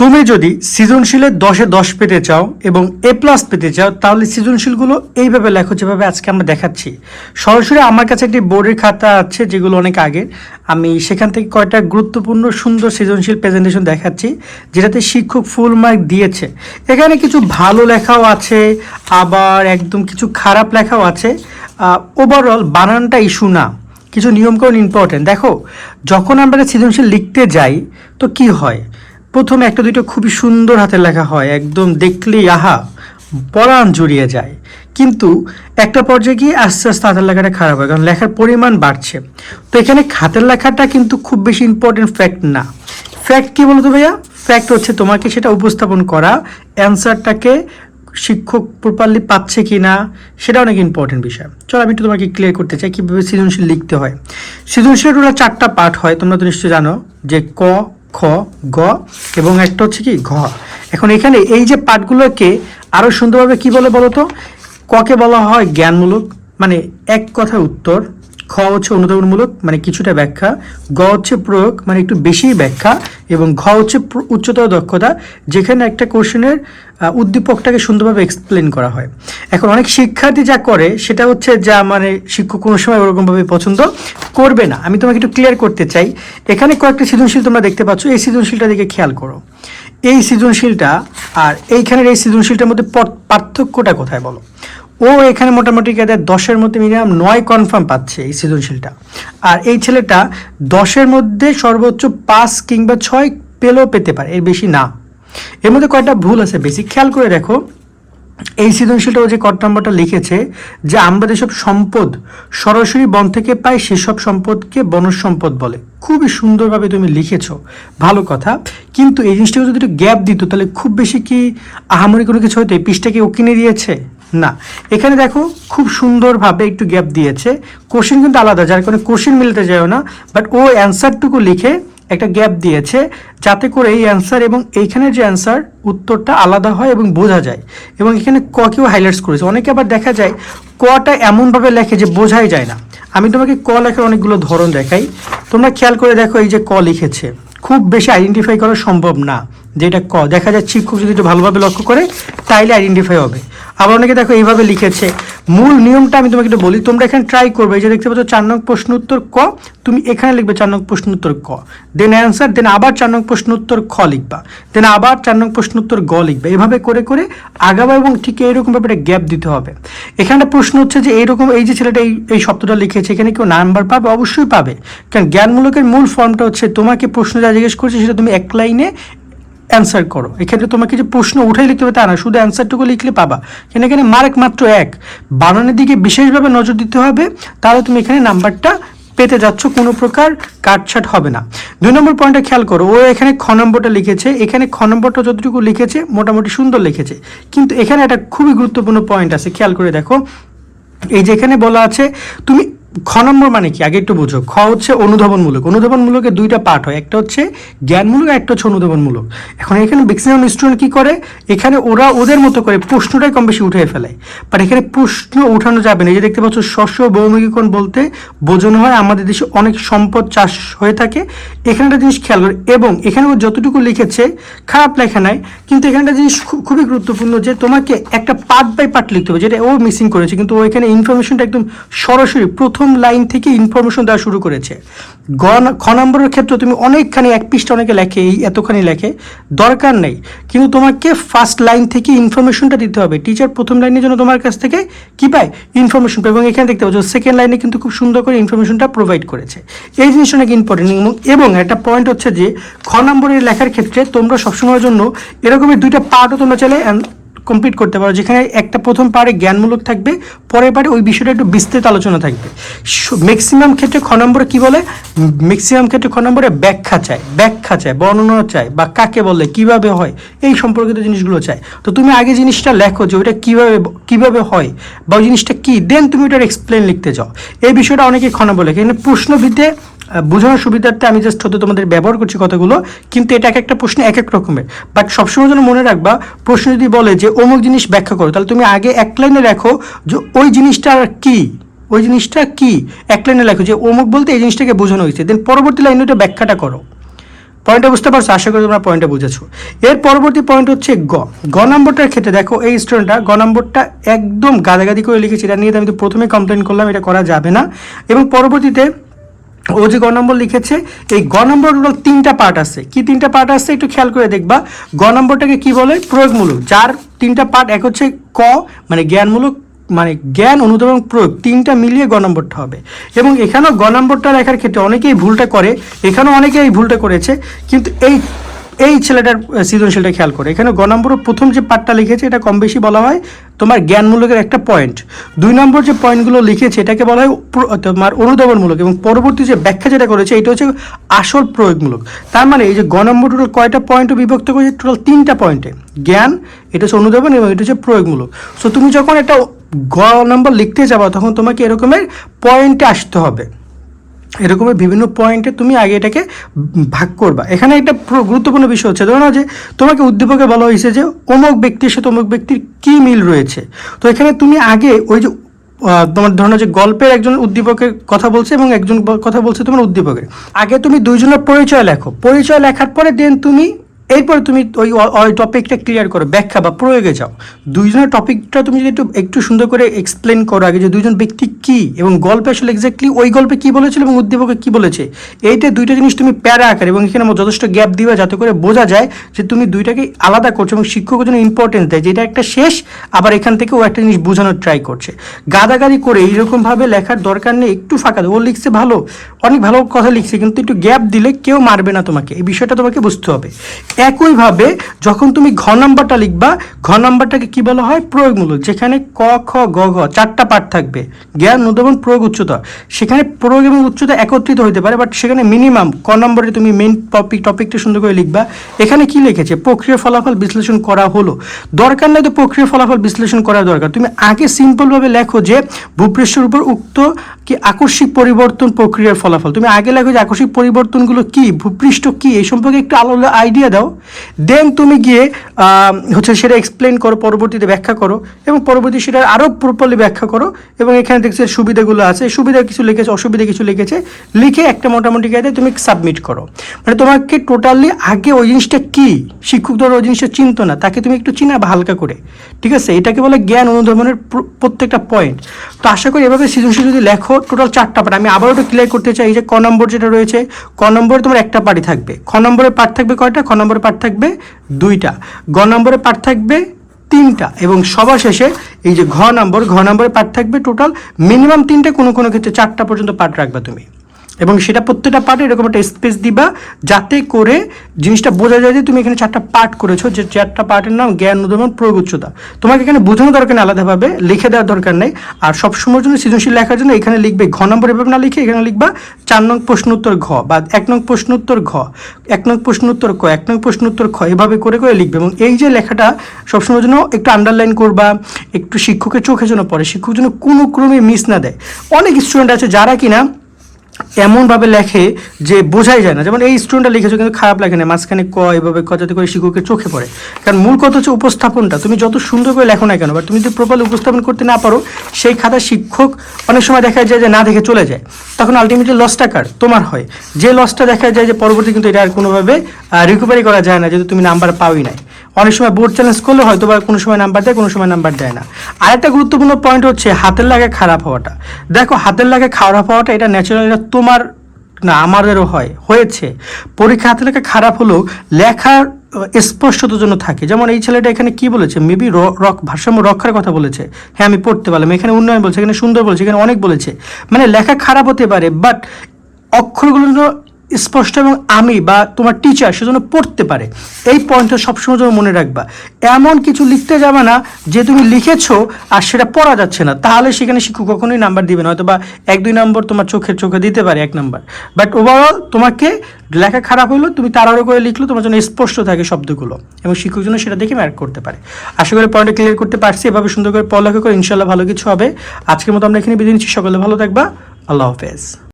তুমি যদি সৃজনশীলে দশে দশ পেতে চাও এবং এ প্লাস পেতে চাও, তাহলে সৃজনশীলগুলো এইভাবে লেখো যেভাবে আজকে আমরা দেখাচ্ছি। সরাসরি আমার কাছে একটি বোর্ডের খাতা আছে, যেগুলো অনেক আগে আমি সেখান থেকে কয়টা গুরুত্বপূর্ণ সুন্দর সৃজনশীল প্রেজেন্টেশন দেখাচ্ছি, যেটাতে শিক্ষক ফুল মার্ক দিয়েছে। এখানে কিছু ভালো লেখাও আছে, আবার একদম কিছু খারাপ লেখাও আছে। ওভারঅল বানানটা ইস্যু না, কিছু নিয়মকানুন ইম্পর্টেন্ট দেখো, যখন আমরা সৃজনশীল লিখতে যাই, তো কি হয়? প্রথমে একটা দুটো খুবই সুন্দর হাতের লেখা হয়, একদম দেখলেই আহা, পরাণ জড়িয়ে যায়। কিন্তু একটা পর্যায়ে গিয়ে আস্তে আস্তে হাতের লেখাটা খারাপ হয়, কারণ লেখার পরিমাণ বাড়ছে। তো এখানে হাতের লেখাটা কিন্তু খুব বেশি ইম্পর্টেন্ট ফ্যাক্ট না। ফ্যাক্ট কী বলতো ভাইয়া? ফ্যাক্ট হচ্ছে তোমাকে সেটা উপস্থাপন করা অ্যান্সারটাকে শিক্ষক প্রপারলি পাচ্ছে কি না সেটা অনেক ইম্পর্টেন্ট বিষয়। চলো আমি একটু তোমাকে ক্লিয়ার করতে চাই, কীভাবে সৃজনশীল লিখতে হয়। সৃজনশীল রুলা চারটা পার্ট হয়, তোমরা তো নিশ্চয়ই জানো যে ক খ, গ এবং একটা হচ্ছে কি ঘ। এখন এখানে এই যে পাঠগুলোকে আরও সুন্দরভাবে কি বলে বলো তো? ককে বলা হয় জ্ঞানমূলক মানে এক কথা উত্তর খ হচ্ছে অনুধাবনমূলক মানে কিছুটা ব্যাখ্যা। গ হচ্ছে প্রয়োগ মানে একটু বেশি ব্যাখ্যা। এবং ঘ হচ্ছে উচ্চতর দক্ষতা, যেখানে একটা কোশ্চেনের উদ্দীপকটাকে সুন্দরভাবে এক্সপ্লেন করা হয়। এখন অনেক শিক্ষার্থী যা করে, সেটা হচ্ছে যা মানে শিক্ষক কোনো সময় ওরকমভাবে পছন্দ করবে না। আমি তোমাকে একটু ক্লিয়ার করতে চাই। এখানে কয়েকটা সৃজনশীল তোমরা দেখতে পাচ্ছ। এই সৃজনশীলটা দিকে খেয়াল করো। এই সৃজনশীলটা আর এইখানের এই সৃজনশীলটার মধ্যে পর- পার্থক্যটা কোথায় বলো? ও এখানে মোটামুটি কেদের দশের মধ্যে মিনিমাম নয় কনফার্ম পাচ্ছে এই সৃজনশীলটা। আর এই ছেলেটা দশের মধ্যে সর্বোচ্চ পাঁচ কিংবা ছয় পেলেও পেতে পারে, এর বেশি না। এর মধ্যে কয়টা ভুল আছে বেশি খেয়াল করে দেখো। এই সৃজনশীলটা ও যে কট নম্বরটা লিখেছে, যে আমরা যেসব সম্পদ সরাসরি বন থেকে পাই, সেসব সম্পদকে বনজ সম্পদ বলে। খুবই সুন্দরভাবে তুমি লিখেছো, ভালো কথা। কিন্তু এই জিনিসটাকে যদি একটু গ্যাপ দিত, তাহলে খুব বেশি কি আহামরি কোনো কিছু হতো এই পৃষ্ঠাকে ও কিনে দিয়েছে? না, এখানে দেখো খুব সুন্দরভাবে একটু গ্যাপ দিয়েছে। কোশ্চেন কিন্তু আলাদা, যার কারণে কোশ্চেন মিলতে যায় না বাট ও অ্যান্সারটুকু লিখে একটা গ্যাপ দিয়েছে, যাতে করে এই অ্যান্সার এবং এইখানের যে অ্যান্সার উত্তরটা আলাদা হয় এবং বোঝা যায়। এবং এখানে ক কেও হাইলাইটস করেছে। অনেকে আবার দেখা যায় কটা এমনভাবে লেখে যে বোঝাই যায় না। আমি তোমাকে ক লেখার অনেকগুলো ধরন দেখাই। তোমরা খেয়াল করে দেখো এই যে ক লিখেছে। খুব বেশি আইডেন্টিফাই করা সম্ভব না। যে এটা ক, দেখা যাচ্ছে শিক্ষক যদি একটু ভালোভাবে লক্ষ্য করে, তাইলে আইডেন্টিফাই হবে। আবার অনেকে দেখো এইভাবে লিখেছে, মূল নিয়মটা আমি তোমাকে একটু বলি, তোমরা এখানে ট্রাই করবে যে দেখতে পাচ্ছ চার নং প্রশ্ন উত্তর ক, তুমি এখানে লিখবে চার নং প্রশ্ন উত্তর ক। দেন অ্যান্সার দেন আবার চার নং প্রশ্ন উত্তর খ লিখবা। দেন আবার চার নং প্রশ্ন উত্তর গ লিখবে। এভাবে করে করে আগাবা এবং ঠিক এইরকম ভাবে একটা গ্যাপ দিতে হবে। এখানে প্রশ্ন হচ্ছে যে এইরকম এই যে ছেলেটা এই এই শব্দটা লিখেছে, এখানে কেউ নাম্বার পাবে? অবশ্যই পাবে। কারণ জ্ঞানমূলকের মূল ফর্মটা হচ্ছে, তোমাকে প্রশ্ন যা জিজ্ঞেস করছে সেটা তুমি এক লাইনে অ্যান্সার করো। এক্ষেত্রে তোমাকে যে প্রশ্ন উঠাই লিখতে হবে তা না, শুধু অ্যান্সারটুকু লিখলে পাবা। কেন এখানে মার্ক মাত্র এক। বানানের দিকে বিশেষভাবে নজর দিতে হবে, তাহলে তুমি এখানে নাম্বারটা পেতে যাচ্ছ, কোনো প্রকার কাটছাট হবে না। দুই নম্বর পয়েন্টটা খেয়াল করো, ও এখানে খ নম্বরটা লিখেছে, এখানে খ নম্বরটা যতটুকু লিখেছে, মোটামুটি সুন্দর লিখেছে। কিন্তু এখানে একটা খুবই গুরুত্বপূর্ণ পয়েন্ট আছে, খেয়াল করে দেখো। এই যেখানে বলা আছে, তুমি খ নম্বর মানে কি? আগে একটু বুঝো। খ হচ্ছে অনুধাবনমূলক। অনুধাবনমূলকের দুইটা পার্ট হয়। একটা হচ্ছে জ্ঞানমূলক আর একটা হচ্ছে অনুধাবনমূলক। এখন এখানে ম্যাক্সিমাম স্টুডেন্ট কী করে? এখানে ওরা ওদের মতো করে প্রশ্নটাই কম বেশি উঠে ফেলে। বাট এখানে প্রশ্ন উঠানো যাবে না। এই যে দেখতে পাচ্ছ শস্য বহুমুখীকরণ বলতে বোঝানো হয় আমাদের দেশে অনেক সম্পদ চাষ হয়ে থাকে। এখানে একটা জিনিস খেয়াল করে। এবং এখানে যতটুকু লিখেছে, খারাপ লেখা নাই। কিন্তু এখানে একটা জিনিস খুবই গুরুত্বপূর্ণ যে তোমাকে একটা পার্ট বাই পার্ট লিখতে হবে। যেটা ও মিসিং করেছে। কিন্তু ও এখানে ইনফরমেশনটা একদম সরাসরি প্রথম লাইন থেকে ইনফরমেশন দেওয়া শুরু করেছে। গ খ নম্বরের ক্ষেত্রে তুমি অনেকখানি, এক পৃষ্ঠা অনেকে লেখে, এই এতখানি লেখে, দরকার নেই। কিন্তু তোমাকে ফার্স্ট লাইন থেকে ইনফরমেশনটা দিতে হবে। টিচার প্রথম লাইনের জন্য তোমার কাছ থেকে কি পায়? ইনফরমেশন পায়। এবং এখানে দেখতে পাচ্ছ সেকেন্ড লাইনে কিন্তু খুব সুন্দর করে ইনফরমেশনটা প্রোভাইড করেছে। এই জিনিসটা অনেক ইম্পর্টেন্ট এবং একটা পয়েন্ট হচ্ছে যে, খ নম্বরের লেখার ক্ষেত্রে তোমরা সবসময়ের জন্য এরকমের দুইটা পার্টও তোমরা চাইলে কমপ্লিট করতে পারো যেখানে একটা প্রথম পারে জ্ঞানমূলক থাকবে পরের পারে ওই বিষয়টা একটু বিস্তৃত আলোচনা থাকবে। ম্যাক্সিমাম ক্ষেত্রে খ নম্বরে কি বলে? ম্যাক্সিমাম ক্ষেত্রে খ নম্বরে ব্যাখ্যা চায় ব্যাখ্যা চায় বর্ণনা চায় বা কাকে বলে কীভাবে হয় এই সম্পর্কিত জিনিসগুলো চায়। তো তুমি আগে জিনিসটা লেখো যে ওইটা কীভাবে কীভাবে হয় বা ওই জিনিসটা কী দেন তুমি ওটার এক্সপ্লেন লিখতে যাও এই বিষয়টা অনেকে খ নম্বর লেখে। এখানে প্রশ্নবিদে আহ, বোঝানোর সুবিধার্থে আমি জাস্ট হয়তো তোমাদের ব্যবহার করছি কথাগুলো, কিন্তু এটা এক একটা প্রশ্ন এক এক রকমের। বাট সবসময় যেন মনে রাখবা, প্রশ্ন যদি বলে যে অমুক জিনিস ব্যাখ্যা করো, তাহলে তুমি আগে এক লাইনে রাখো যে ওই জিনিসটা কি, ওই জিনিসটা কি? এক লাইনে লেখো যে অমুক বলতে এই জিনিসটাকে বোঝানো হয়েছে। দেন পরবর্তী লাইনে ওটা ব্যাখ্যাটা করো। পয়েন্টটা বুঝতে পারছ? আশা করি তোমরা পয়েন্টটা বুঝেছ। এর পরবর্তী পয়েন্ট হচ্ছে গ। গ নম্বরটার ক্ষেত্রে দেখো, এই স্টুডেন্টটা গ নম্বরটা একদম গাদাগাদি করে লিখেছে। এটা নিয়ে আমি তো প্রথমে কমপ্লেন করলাম, এটা করা যাবে না। এবং পরবর্তীতে ও যে গ নম্বর লিখেছে, এই গ নম্বর টোটাল তিনটা পার্ট আছে। কি তিনটা পার্ট আছে একটু খেয়াল করে দেখবা। গ নম্বরটাকে কি বলে? প্রয়োগমূলক। যার তিনটা পার্ট এক হচ্ছে ক মানে জ্ঞানমূলক মানে জ্ঞান অনুদান প্রয়োগ। তিনটা মিলিয়ে গ নম্বরটা হবে। এবং এখানেও গ নম্বরটা লেখার ক্ষেত্রে অনেকেই ভুলটা করে। এখানেও অনেকেই এই ভুলটা করেছে। কিন্তু এই এই ছেলেটার সৃজনশীলটা খেয়াল করে। এখানে গ নম্বরের প্রথম যে পার্টটা লিখেছে, এটা কম বেশি বলা হয় তোমার জ্ঞানমূলকের একটা পয়েন্ট দুই নম্বর যে পয়েন্টগুলো লিখেছে, এটাকে বলা হয় তোমার অনুধাবনমূলক এবং পরবর্তী যে ব্যাখ্যা যেটা করেছে, এটা হচ্ছে আসল প্রয়োগমূলক। তার মানে এই যে গ নম্বর টোটাল কয়টা পয়েন্টে বিভক্ত করেছে টোটাল তিনটা পয়েন্টে জ্ঞান, এটা হচ্ছে অনুধাবন এবং এটা হচ্ছে প্রয়োগমূলক। সো তুমি যখন একটা গ নম্বর লিখতে যাবা, তখন তোমাকে এরকমের পয়েন্টে আসতে হবে। এরকমের বিভিন্ন পয়েন্টে তুমি আগে এটাকে ভাগ করবা। এখানে একটা প্র- গুরুত্বপূর্ণ বিষয় হচ্ছে, ধরো না যে তোমাকে উদ্দীপকে বলা হয়েছে যে অমুক ব্যক্তির সাথে অমুক ব্যক্তির কী মিল রয়েছে। তো এখানে তুমি আগে ওই যে তোমার ধরো যে গল্পের একজন উদ্দীপকের কথা বলছে এবং একজন কথা বলছে তোমার উদ্দীপকের আগে তুমি দুইজনের পরিচয় লেখো। পরিচয় লেখার পরে দেন তুমি এরপরে তুমি ওই ওই টপিকটা ক্লিয়ার করো, ব্যাখ্যা বা প্রয়োগে যাও। দুইজনের টপিকটা তুমি যদি একটু একটু সুন্দর করে এক্সপ্লেন করো আগে যে দুইজন ব্যক্তি কি এবং গল্পে আসলে এক্স্যাক্টলি ওই গল্পে কী বলেছিল এবং উদ্দীপকে কী বলেছে। এইটা দুইটা জিনিস তুমি প্যারা আকার এবং এখানে যথেষ্ট গ্যাপ দিবা যাতে করে বোঝা যায় যে তুমি দুইটাকে আলাদা করছ এবং শিক্ষকের জন্য ইম্পর্টেন্স দেয়, যে এটা একটা শেষ, আবার এখান থেকে ও একটা জিনিস বোঝানোর ট্রাই করছে। গাদাগাদি করে এইরকমভাবে লেখার দরকার নেই, একটু ফাঁকা ও লিখছে ভালো, অনেক ভালো কথা লিখছে, কিন্তু একটু গ্যাপ দিলে কেউ মারবে না তোমাকে। এই বিষয়টা তোমাকে বুঝতে হবে। একইভাবে যখন তুমি ঘ নাম্বারটা লিখবা, ঘ নাম্বারটাকে কি বলা হয়? প্রয়োগমূলক, যেখানে ক, খ, গ, ঘ চারটা পার্ট থাকবে। জ্ঞান উদ্ভাবন প্রয়োগ, উচ্চতা। সেখানে প্রয়োগ এবং উচ্চতা একত্রিত হতে পারে বাট সেখানে মিনিমাম ক নম্বরে তুমি মেন টপিক টপিকটা সুন্দর করে লিখবা। এখানে কি লিখেছে? প্রক্রিয়া ফলাফল বিশ্লেষণ করা হলো। দরকার নাই তো প্রক্রিয়া ফলাফল বিশ্লেষণ করা দরকার। তুমি আগে সিম্পলভাবে লেখো যে ভূপৃষ্ঠের উপর উক্ত কি আকস্মিক পরিবর্তন প্রক্রিয়ার ফলাফল। তুমি আগে লেখো যে আকস্মিক পরিবর্তনগুলো কি, ভূপৃষ্ঠ কি, এই সম্পর্কে একটু আলাদা আইডিয়া দাও। দেন তুমি গিয়ে হচ্ছে সেটা এক্সপ্লেন করো, পরবর্তীতে ব্যাখ্যা করো এবং পরবর্তী সেটা আরও প্রপারলি ব্যাখ্যা করো এবং এখানে দেখছি সুবিধাগুলো আছে। সুবিধা কিছু লিখেছে, অসুবিধা কিছু লিখেছে। লিখে একটা মোটামুটি কায়দায় তুমি সাবমিট করো। মানে তোমাকে টোটালি আগে ওই জিনিসটা কি? শিক্ষক ধরো ওই জিনিসটা চিনতো না, তাকে তুমি একটু চিনাবা হালকা করে। ঠিক আছে? এটাকে বলে জ্ঞান অনুধাবনের প্র- প্রত্যেকটা পয়েন্ট তো আশা করি এভাবে সৃজনশীল যদি লেখো টোটাল চারটা পার্ট আমি আবারও একটু ক্লিয়ার করতে চাই যে ক নম্বর যেটা রয়েছে, ক নম্বরে তোমার একটা পার্টি থাকবে। খ নম্বরের পার্ট থাকবে কয়টা? খ নম্বরের পার্ট থাকবে দুইটা, গ নম্বরে পার্ট থাকবে তিনটা এবং সবার শেষে এই যে ঘ নম্বর, ঘ নম্বরে পার্ট থাকবে টোটাল মিনিমাম তিনটে কোনো কোনো ক্ষেত্রে চারটা পর্যন্ত পার্ট রাখবে তুমি। এবং সেটা প্রত্যেকটা পার্টে এরকম একটা স্পেস দিবা যাতে করে জিনিসটা বোঝা যায় যে তুমি এখানে চারটা পার্ট করেছ, যে চারটা পার্টের নাম জ্ঞান উদ্ভাবন প্রয়োগ উচ্চতা তোমাকে এখানে বোঝানো দরকার নেই আলাদাভাবে, লিখে দেওয়ার দরকার নেই। আর সবসময়ের জন্য সৃজনশীল লেখার জন্য এখানে লিখবে ঘ নম্বর এভাবে না লিখে এখানে লিখবা চার নং প্রশ্নোত্তর ঘ বা এক নং প্রশ্নোত্তর ঘ, এক নং প্রশ্নোত্তর ক, এক নং প্রশ্নোত্তর খ এভাবে করে করে লিখবে। এবং এই যে লেখাটা সবসময়ের জন্য একটু আন্ডারলাইন করবা, একটু শিক্ষকের চোখে যেন পড়ে, শিক্ষক যেন কোনো ক্রমে মিস না দেয়। অনেক স্টুডেন্ট আছে যারা কিনা এমনভাবে লেখে যে বোঝাই যায় না। যেমন এই স্টুডেন্টটা লিখেছো কিন্তু খারাপ লাগে না, মাঝখানে ক, এভাবে ক, যাতে করে শিক্ষকের চোখে পড়ে। কারণ মূল কথা হচ্ছে উপস্থাপনটা। তুমি যত সুন্দর করে লেখো না কেন, বা তুমি যদি প্রপারলি উপস্থাপন করতে না পারো, সেই খাতা শিক্ষক অনেক সময় দেখা যায় যে না দেখে চলে যায়। তখন আলটিমেটলি লসটা কার? তোমার হয়। যে লসটা দেখা যায় যে পরবর্তী কিন্তু এটা আর কোনোভাবে রিকভারি করা যায় না, যেহেতু তুমি নাম্বার পাওই নাই। অনেক সময় বোর্ড চ্যালেঞ্জ করলে হয়তো বা কোনো সময় নাম্বার দেয়, কোনো সময় নাম্বার দেয় না। আরেকটা গুরুত্বপূর্ণ পয়েন্ট হচ্ছে হাতের লাগে খারাপ হওয়াটা। দেখো, হাতের লাগে খারাপ হওয়াটা এটা ন্যাচারাল এটা তোমার না, আমাদেরও হয়, হয়েছে। পরীক্ষা হাতের লেখা খারাপ হলেও লেখার স্পষ্টতার জন্য থাকে। যেমন এই ছেলেটা এখানে কি বলেছে? মেবি রক, ভারসাম্য রক্ষার কথা বলেছে। হ্যাঁ আমি পড়তে পারলাম। এখানে উন্নয়ন বলছে, এখানে সুন্দর বলছে, এখানে অনেক বলেছে। মানে লেখা খারাপ হতে পারে বাট অক্ষরগুলো স্পষ্ট এবং আমি বা তোমার টিচার সেজন্য পড়তে পারে। এই পয়েন্টটা সবসময় যেন মনে রাখবা। এমন কিছু লিখতে যাবে না যে তুমি লিখেছো আর সেটা পড়া যাচ্ছে না। তাহলে সেখানে শিক্ষক কখনোই নাম্বার দিবে না। হয়তো বা এক, দুই নম্বর তোমার চোখের চোখে দিতে পারে এক নাম্বার বাট ওভারঅল তোমাকে লেখা খারাপ হলো তুমি তাড়াহুড়ো করে লিখলো, তোমার জন্য স্পষ্ট থাকে শব্দগুলো। এবং শিক্ষক জন্য সেটা দেখে ম্যাক করতে পারে। আশা করি পয়েন্টটা ক্লিয়ার করতে পারছি। এভাবে সুন্দর করে পড়ালেখা করে ইনশাল্লাহ ভালো কিছু হবে। আজকের মতো আমরা এখানে বিদায় নিচ্ছি। সকলে ভালো থাকবা। আল্লাহ হাফেজ।